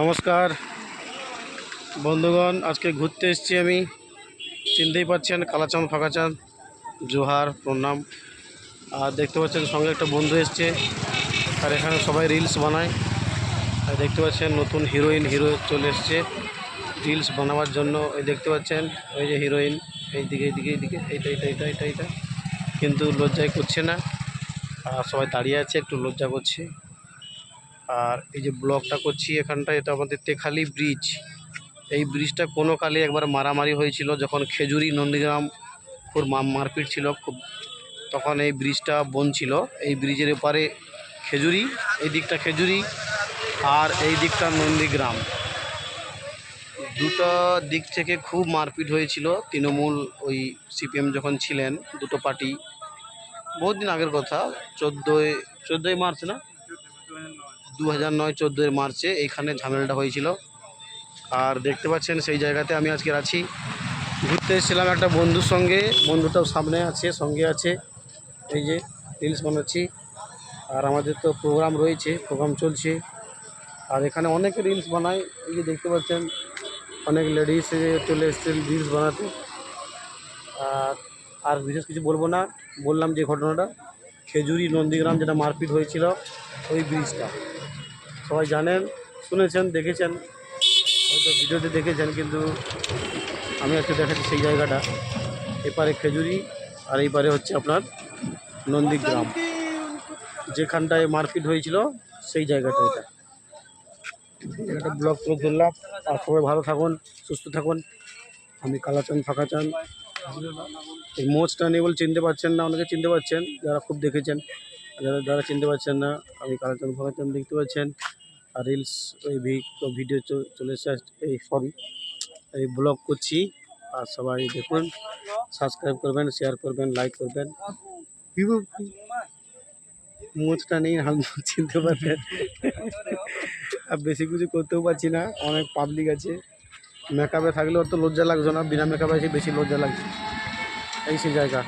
নমস্কার। বন্ধুগণ, আজকে ঘুরতে এসেছি আমি চিনতেই পাচ্ছেন, কালাচাঁদ, ফাঁকাচাঁদ, জোহার, প্রণাম। আর দেখতে পাচ্ছেন সঙ্গে একটা বন্ধু এসছে, আর এখানে সবাই রিলস বানায়। আর দেখতে পাচ্ছেন নতুন হিরোইন, হিরো চলে এসছে রিলস বানাবার জন্য। এই দেখতে পাচ্ছেন, ওই যে হিরোইন, এইদিকে এইদিকে এইদিকে, এইটা এইটা এইটা এইটা এইটা। কিন্তু লজ্জায় করছে না। আর সবাই দাঁড়িয়ে আছে, একটু লজ্জা করছে। আর এই যে ব্লকটা করছি এখানটা এটা আমাদের তেখালি ব্রিজ এই ব্রিজটা কোনো কালে একবার মারামারি হয়েছিল যখন খেজুরি নন্দীগ্রাম খুব মারপিট ছিল, খুব তখন এই ব্রিজটা বন ছিল। এই ব্রিজের এপারে খেজুরি, এই দিকটা খেজুরি আর এই দিকটা নন্দীগ্রাম। দুটো দিক থেকে খুব মারপিট হয়েছিল। তৃণমূল ওই সিপিএম যখন ছিলেন, দুটো পার্টি বহুত দিন আগের কথা, চোদ্দোই চোদ্দোই মার্চ না? দু হাজার নয়, চোদ্দোই মার্চে এইখানে ঝামেলাটা হয়েছিল। আর দেখতে পাচ্ছেন সেই জায়গাতে আমি আজকে আছি। ঘুরতে এসেছিলাম একটা বন্ধুর সঙ্গে। বন্ধুটাও সামনে আছে, সঙ্গে আছে। এই যে রিলস বানাচ্ছি। আর আমাদের তো প্রোগ্রাম রয়েছে প্রোগ্রাম চলছে। আর এখানে অনেকে রিলস বানায়। এই যে দেখতে পাচ্ছেন, অনেক লেডিস চলে এসছে রিলস বানাতে। আর আর বিশেষ কিছু বলব না। বললাম যে ঘটনাটা, খেজুরি নন্দীগ্রাম যেটা মারপিট হয়েছিল, ওই ব্রিজটা সবাই জানেন, শুনেছেন, দেখেছেন, হয়তো ভিডিওতে দেখেছেন, কিন্তু আমি আজকে দেখাচ্ছি সেই জায়গাটা। এপারে খেজুরি, আর এই পারে হচ্ছে আপনার নন্দীগ্রাম। যেখানটায় মারপিট হয়েছিল, সেই জায়গাটা এটা। জায়গাটা ব্লগ করে ধরলাম। আর সবাই ভালো থাকুন, সুস্থ থাকুন। আমি কালাচাঁদ, ফাঁকাচাঁদ। এই মোচটা নিয়ে বলে চিনতে পারছেন না, অনেকে চিনতে পারছেন, যারা খুব দেখেছেন। যারা যারা চিনতে পারছেন না আমি কালাচাঁদ ফাঁকাচাঁদ দেখতে পাচ্ছেন। আর রিলস ওই ভিডিও চলে এসে এই সরি এই ব্লগ করছি। আর সবাই দেখুন সাবস্ক্রাইব করবেন শেয়ার করবেন লাইক করবেন। মোচটা নেই হাল চিনতে পারবেন। আর বেশি কিছু করতেও পারছি না অনেক পাবলিক আছে। মেকআপে থাকলে অত লজ্জা লাগছে না বিনা মেকআপে বেশি লজ্জা লাগছে। এই সেই জায়গা।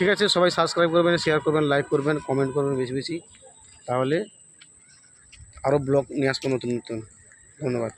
ঠিক আছে, সবাই সাবস্ক্রাইব করবেন শেয়ার করবেন লাইক করবেন কমেন্ট করবেন বেশি বেশি। তাহলে আরও ব্লগ নিয়ে আসব নতুন নতুন। ধন্যবাদ।